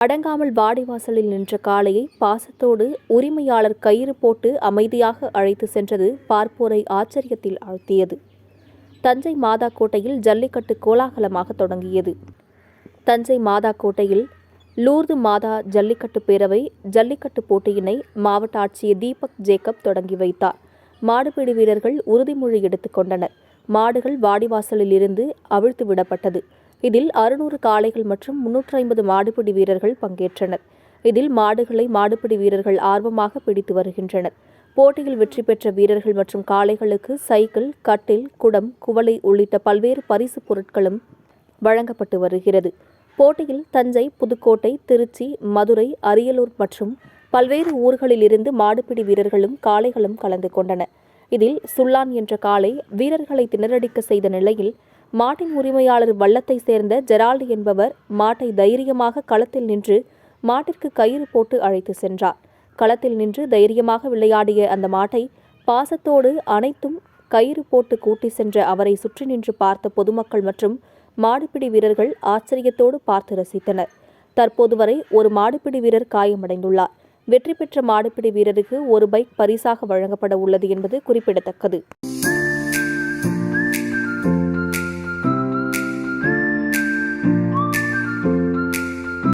அடங்காமல் வாடிவாசலில் நின்ற காளையை பாசத்தோடு உரிமையாளர் கயிறு போட்டு அமைதியாக அழைத்து சென்றது பார்ப்போரை ஆச்சரியத்தில் ஆழ்த்தியது. தஞ்சை மாதா கோட்டையில் ஜல்லிக்கட்டு கோலாகலமாக தொடங்கியது. தஞ்சை மாதா கோட்டையில் லூர்து மாதா ஜல்லிக்கட்டு பேரவை ஜல்லிக்கட்டு போட்டியினை மாவட்ட ஆட்சியர் தீபக் ஜேக்கப் தொடங்கி வைத்தார். மாடுபிடி வீரர்கள் உறுதிமொழி எடுத்துக்கொண்டனர் மாடுகள் வாடிவாசலில் இருந்து அவிழ்த்து விடப்பட்டது. இதில் அறுநூறு காளைகள் மற்றும் முன்னூற்று ஐம்பது மாடுபிடி வீரர்கள் பங்கேற்றனர். இதில் மாடுகளை மாடுபிடி வீரர்கள் ஆர்வமாக பிடித்து வருகின்றனர். போட்டியில் வெற்றி பெற்ற வீரர்கள் மற்றும் காளைகளுக்கு சைக்கிள் கட்டில் குடம் குவளை உள்ளிட்ட பல்வேறு பரிசுப் பொருட்களும் வழங்கப்பட்டு வருகிறது. போட்டியில் தஞ்சை புதுக்கோட்டை திருச்சி மதுரை அரியலூர் மற்றும் பல்வேறு ஊர்களிலிருந்து மாடுபிடி வீரர்களும் காளைகளும் கலந்து கொண்டன இதில் சுல்லான் என்ற காளை வீரர்களை திணறடிக்க செய்த நிலையில் மாட்டின் உரிமையாளர் வல்லத்தை சேர்ந்த ஜெரால்டு என்பவர் மாட்டை தைரியமாக களத்தில் நின்று மாட்டிற்கு கயிறு போட்டு அழைத்து சென்றார். களத்தில் நின்று தைரியமாக விளையாடிய அந்த மாட்டை பாசத்தோடு அனைத்தும் கயிறு போட்டு கூட்டி சென்ற அவரை சுற்றி நின்று பார்த்த பொதுமக்கள் மற்றும் மாடுபிடி வீரர்கள் ஆச்சரியத்தோடு பார்த்து ரசித்தனர். தற்போது வரை ஒரு மாடுபிடி வீரர் காயமடைந்துள்ளார். வெற்றி பெற்ற மாடுபிடி வீரருக்கு ஒரு பைக் பரிசாக வழங்கப்பட உள்ளது என்பது குறிப்பிடத்தக்கது.